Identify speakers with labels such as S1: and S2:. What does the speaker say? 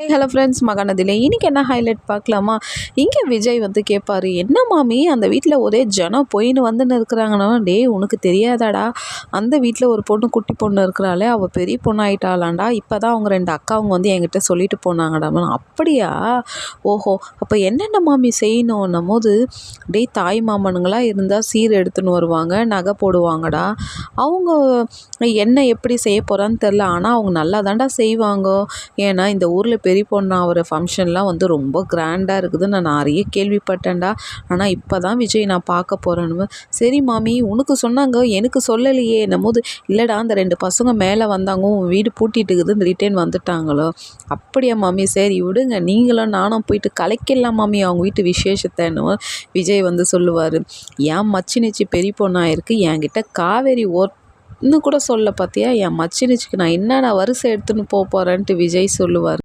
S1: Hello friends மகாநதியில் இன்றைக்கி என்ன highlight பார்க்கலாமா? இங்கே விஜய் வந்து கேட்பாரு என்ன மாமி? அந்த வீட்டில் ஒரே ஜனம் பொயின்னு வந்துன்னு இருக்கிறாங்கன்னா. டே உனக்கு தெரியாதாடா. அந்த வீட்டில் ஒரு பொண்ணு குட்டி பொண்ணு இருக்கிறாளே. அவள் பெரிய பொண்ணு இப்போ தான் அவங்க ரெண்டு அக்காவங்க வந்து என்கிட்ட சொல்லிட்டு போனாங்கடா அப்படியா? ஓஹோ. அப்போ என்னென்ன மாமி செய்யணும்? போது டே தாய் மாமனுங்களாக இருந்தால் சீர் எடுத்துன்னு வருவாங்க நகை போடுவாங்கடா. அவங்க என்ன எப்படி செய்ய போகிறான்னு தெரில ஆனால் அவங்க நல்லா தாண்டா செய்வாங்க. ஏன்னா இந்த ஊரில் பெரிய பொண்ணு ஆகிற ஃபங்க்ஷன்லாம் வந்து ரொம்ப கிராண்டாக இருக்குதுன்னு நான் நிறைய கேள்விப்பட்டேன்டா. ஆனால் இப்போ தான் விஜய் நான் பார்க்க போகிறேன்னு சரி மாமி உனக்கு சொன்னாங்க. எனக்கு சொல்லலையே. என்னமோது இல்லைடா அந்த ரெண்டு பசங்க மேலே வந்தாங்க. உன் வீடு பூட்டிட்டு இருக்குதுன்னு ரிட்டர்ன் வந்துட்டாங்களோ? அப்படியா மாமி? சரி விடுங்க. நீங்களும் நானும் போயிட்டு கலைக்கலாம் மாமி. அவங்க வீட்டு விசேஷத்தைன்னு விஜய் வந்து சொல்லுவார். ஏன் மச்சினிச்சி பெரிய பொண்ணாயிருக்கு என்கிட்ட காவேரி ஓர் இன்னும் கூட சொல்ல பார்த்தியா என் மச்சினிச்சுக்கு நான் என்னென்ன வரிசை எடுத்துன்னு போக போகிறேன்ட்டு விஜய் சொல்லுவார்.